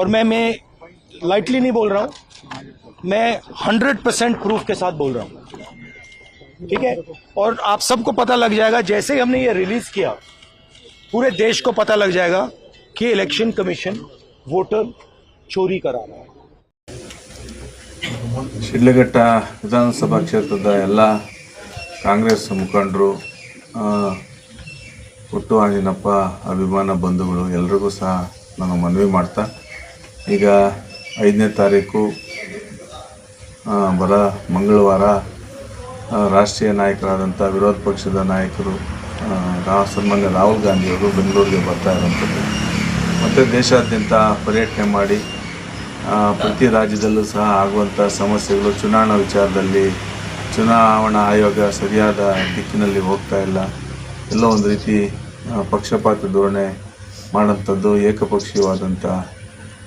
और मैं मैं लाइटली नहीं बोल रहा हूँ मैं हंड्रेड परसेंट प्रूफ के साथ बोल रहा हूँ ठीक है और आप सबको पता लग जाएगा जैसे ही हमने ये रिलीज किया पूरे देश को पता लग जाएगा कि इलेक्शन कमीशन वोटर चोरी करा रहा है ಶಿಡ್ಲಘಟ್ಟ ವಿಧಾನಸಭಾ ಕ್ಷೇತ್ರದ ಎಲ್ಲ ಕಾಂಗ್ರೆಸ್ ಮುಖಂಡರು ಆ, ಪುಟ್ಟು ಆಂಜಿನಪ್ಪ ಅಭಿಮಾನ ಬಂಧುಗಳು ಎಲ್ರಿಗೂ ಸಹ ನಾನು ಮನವಿ ಮಾಡ್ತಾ ಈಗ ಐದನೇ ತಾರೀಕು ಬರ ಮಂಗಳವಾರ ರಾಷ್ಟ್ರೀಯ ನಾಯಕರಾದಂಥ ವಿರೋಧ ಪಕ್ಷದ ನಾಯಕರು ರಾ, ಸನ್ಮಾನ್ಯ ರಾಹುಲ್ ಗಾಂಧಿಯವರು ಬೆಂಗಳೂರಿಗೆ ಬರ್ತಾ ಇರೋಂಥದ್ದು ಮತ್ತು ದೇಶಾದ್ಯಂತ ಪರ್ಯಟನೆ ಮಾಡಿ ಪ್ರತಿ ರಾಜ್ಯದಲ್ಲೂ ಸಹ ಆಗುವಂಥ ಸಮಸ್ಯೆಗಳು ಚುನಾವಣಾ ವಿಚಾರದಲ್ಲಿ ಚುನಾವಣಾ ಆಯೋಗ ಸರಿಯಾದ ದಿಕ್ಕಿನಲ್ಲಿ ಹೋಗ್ತಾ ಇಲ್ಲ. ಎಲ್ಲೋ ಒಂದು ರೀತಿ ಪಕ್ಷಪಾತ ಧೋರಣೆ ಮಾಡೋಂಥದ್ದು ಏಕಪಕ್ಷೀಯವಾದಂಥ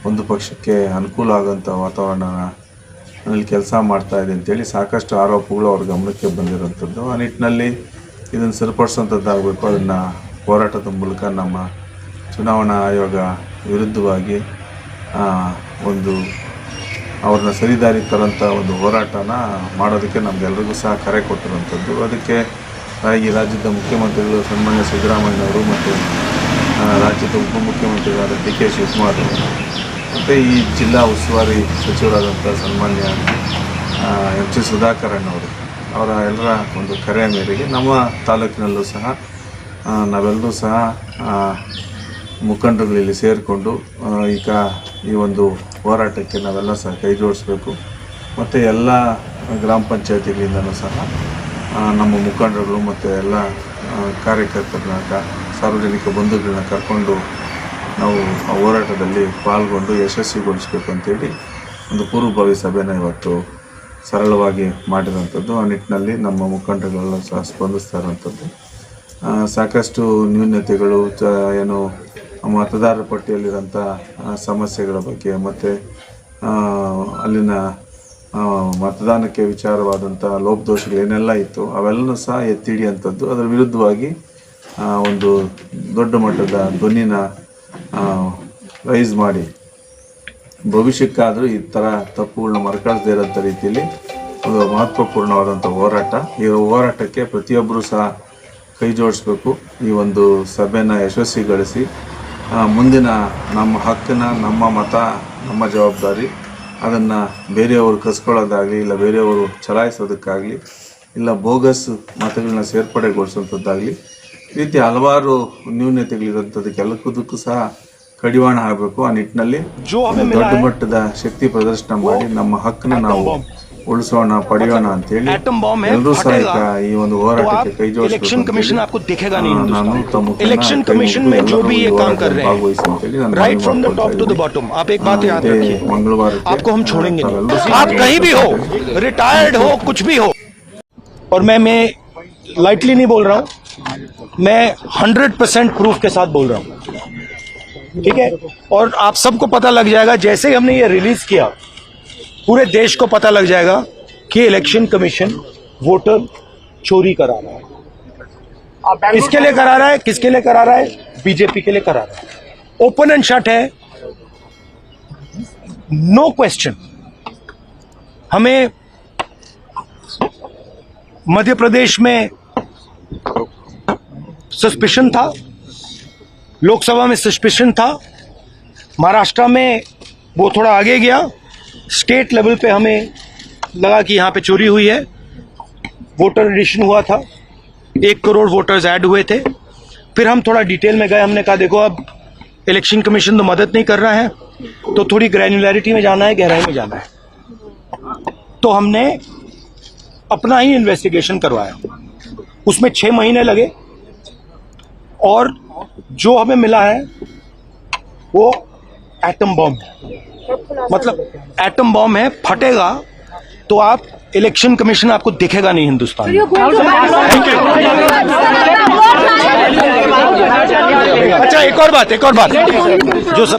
ಒಂದು ಪಕ್ಷಕ್ಕೆ ಅನುಕೂಲ ಆಗೋಂಥ ವಾತಾವರಣದಲ್ಲಿ ಕೆಲಸ ಮಾಡ್ತಾ ಇದೆ ಅಂತೇಳಿ ಸಾಕಷ್ಟು ಆರೋಪಗಳು ಅವ್ರ ಗಮನಕ್ಕೆ ಬಂದಿರೋಂಥದ್ದು ಆ ನಿಟ್ಟಿನಲ್ಲಿ ಇದನ್ನು ಸರಿಪಡಿಸೋಂಥದ್ದಾಗಬೇಕು ಅದನ್ನು ಹೋರಾಟದ ಮೂಲಕ ನಮ್ಮ ಚುನಾವಣಾ ಆಯೋಗ ವಿರುದ್ಧವಾಗಿ ಒಂದು ಅವ್ರನ್ನ ಸರಿದಾರಿ ತರೋಂಥ ಒಂದು ಹೋರಾಟನ ಮಾಡೋದಕ್ಕೆ ನಮಗೆಲ್ರಿಗೂ ಸಹ ಕರೆ ಕೊಟ್ಟಿರುವಂಥದ್ದು. ಅದಕ್ಕೆ ಈ ರಾಜ್ಯದ ಮುಖ್ಯಮಂತ್ರಿಗಳು ಸನ್ಮಾನ್ಯ ಸಿದ್ದರಾಮಯ್ಯನವರು ಮತ್ತು ರಾಜ್ಯದ ಉಪಮುಖ್ಯಮಂತ್ರಿಗಳಾದ ಡಿ ಕೆ ಶಿವಕುಮಾರ್ ಮತ್ತು ಈ ಜಿಲ್ಲಾ ಉಸ್ತುವಾರಿ ಸಚಿವರಾದಂಥ ಸನ್ಮಾನ್ಯ ಎಂ ಸಿ ಸುಧಾಕರಣ್ಣವರು ಅವರ ಎಲ್ಲರ ಒಂದು ಕರೆಯ ಮೇರೆಗೆ ನಮ್ಮ ತಾಲೂಕಿನಲ್ಲೂ ಸಹ ನಾವೆಲ್ಲರೂ ಸಹ ಮುಖಂಡರುಗಳಲ್ಲಿ ಸೇರಿಕೊಂಡು ಈಗ ಈ ಒಂದು ಹೋರಾಟಕ್ಕೆ ನಾವೆಲ್ಲ ಸಹ ಕೈ ಜೋಡಿಸ್ಬೇಕು. ಮತ್ತು ಎಲ್ಲ ಗ್ರಾಮ ಪಂಚಾಯತಿಗಳಿಂದನೂ ಸಹ ನಮ್ಮ ಮುಖಂಡರುಗಳು ಮತ್ತು ಎಲ್ಲ ಕಾರ್ಯಕರ್ತರನ್ನ ಸಾರ್ವಜನಿಕ ಬಂಧುಗಳನ್ನ ಕರ್ಕೊಂಡು ನಾವು ಆ ಹೋರಾಟದಲ್ಲಿ ಪಾಲ್ಗೊಂಡು ಯಶಸ್ವಿಗೊಳಿಸಬೇಕು ಅಂತೇಳಿ ಒಂದು ಪೂರ್ವಭಾವಿ ಸಭೆನ ಇವತ್ತು ಸರಳವಾಗಿ ಮಾಡಿರೋಂಥದ್ದು ಆ ನಿಟ್ಟಿನಲ್ಲಿ ನಮ್ಮ ಮುಖಂಡಗಳೆಲ್ಲ ಸಹ ಸ್ಪಂದಿಸ್ತಾ ಇರೋಂಥದ್ದು ಸಾಕಷ್ಟು ನ್ಯೂನ್ಯತೆಗಳು ಏನು, ಮತದಾರರ ಪಟ್ಟಿಯಲ್ಲಿರೋಂಥ ಸಮಸ್ಯೆಗಳ ಬಗ್ಗೆ ಮತ್ತು ಅಲ್ಲಿನ ಮತದಾನಕ್ಕೆ ವಿಚಾರವಾದಂಥ ಲೋಪದೋಷಗಳು ಏನೆಲ್ಲ ಇತ್ತು ಅವೆಲ್ಲನೂ ಸಹ ಎತ್ತಿಡಿಯಂಥದ್ದು ಅದರ ವಿರುದ್ಧವಾಗಿ ಒಂದು ದೊಡ್ಡ ಮಟ್ಟದ ಧ್ವನಿನ ರೈಸ್ ಮಾಡಿ. ಭವಿಷ್ಯಕ್ಕಾದರೂ ಈ ಥರ ತಪ್ಪುಗಳನ್ನ ಮರುಕಳಿಸದೇ ಇರೋಂಥ ರೀತಿಯಲ್ಲಿ ಒಂದು ಮಹತ್ವಪೂರ್ಣವಾದಂಥ ಹೋರಾಟ. ಈ ಹೋರಾಟಕ್ಕೆ ಪ್ರತಿಯೊಬ್ಬರೂ ಸಹ ಕೈ ಜೋಡಿಸ್ಬೇಕು. ಈ ಒಂದು ಸಭೆನ ಯಶಸ್ವಿಗೊಳಿಸಿ ಮುಂದಿನ ನಮ್ಮ ಹಕ್ಕನ್ನ, ನಮ್ಮ ಮತ, ನಮ್ಮ ಜವಾಬ್ದಾರಿ, ಅದನ್ನು ಬೇರೆಯವರು ಕಸ್ಕೊಳ್ಳೋದಾಗಲಿ, ಇಲ್ಲ ಬೇರೆಯವರು ಚಲಾಯಿಸೋದಕ್ಕಾಗಲಿ, ಇಲ್ಲ ಬೋಗಸ್ ಮತಗಳನ್ನ ಸೇರ್ಪಡೆಗೊಳಿಸುವಂಥದ್ದಾಗಲಿ ರೀತಿ ಹಲವಾರು ನ್ಯೂನತೆಗಳಿರೋಂಥದ್ದಕ್ಕೆಲ್ಲದಕ್ಕೂ ಸಹ ಕಡಿವಾಣ ಆಗಬೇಕು ಆ ನಿಟ್ಟಿನಲ್ಲಿ जो हमें ಒಂದು मिला ದೊಡ್ಡ है ಮಟ್ಟದ ಶಕ್ತಿ ಪ್ರದರ್ಶನ ಮಾಡಿ ನಮ್ಮ ಹಕ್ಕನ್ನ ನಾವು ಉಳಿಸೋಣ ಪಡೆಯೋಣ ಅಂತೇಳಿ एटम बॉम्ब है ಎಲ್ಲರೂ ಸಹ ಈಗ फटेगा ಈ ಒಂದು तो ಹೋರಾಟಕ್ಕೆ ಕೈ आप इलेक्शन कमीशन आपको दिखेगा नहीं ನಾನು हिंदुस्तान ತಮ್ಮ में। इलेक्शन कमीशन में जो भी ये काम कर रहे हैं right from the top to the bottom आप एक बात याद रखिए ಮಂಗಳವಾರ आपको हम छोड़ेंगे नहीं आप कहीं भी हो रिटायर्ड हो कुछ भी हो और मैं मैं लाइटली नहीं बोल रहा हूं मैं हंड्रेड परसेंट प्रूफ के साथ बोल रहा हूँ। ठीक है? और आप सबको पता लग जाएगा जैसे ही हमने ये रिलीज़ किया पूरे देश को पता लग जाएगा कि इलेक्शन कमीशन वोटर चोरी करा रहा है। इसके लिए करा रहा है? किसके लिए करा रहा है? बीजेपी के लिए करा रहा है। ओपन एंड शट है। नो क्वेश्चन हमें मध्य प्रदेश में सस्पिशन था? लोकसभा में सस्पेशन था? महाराष्ट्र में वो थोड़ा आगे गया। स्टेट लेवल पे हमें लगा कि यहाँ पे चोरी हुई है। वोटर एडिशन हुआ था। एक करोड़ वोटर्स ऐड हुए थे। फिर हम थोड़ा डिटेल में गए। हमने कहा, देखो, अब इलेक्शन कमीशन तो मदद नहीं कर रहा है। तो थोड़ी ग्रैनुलरिटी में जाना है, गहराई में जाना है। तो हमने अपना ही इन्वेस्टिगेशन करवाया। उसमें छः महीने लगे। और जो हमें मिला है, वो एटम बॉम्ब है। मतलब एटम बॉम्ब है, फटेगा तो आप इलेक्शन कमीशन आपको दिखेगा नहीं हिंदुस्तान अच्छा एक और बात, एक और बात। जो सब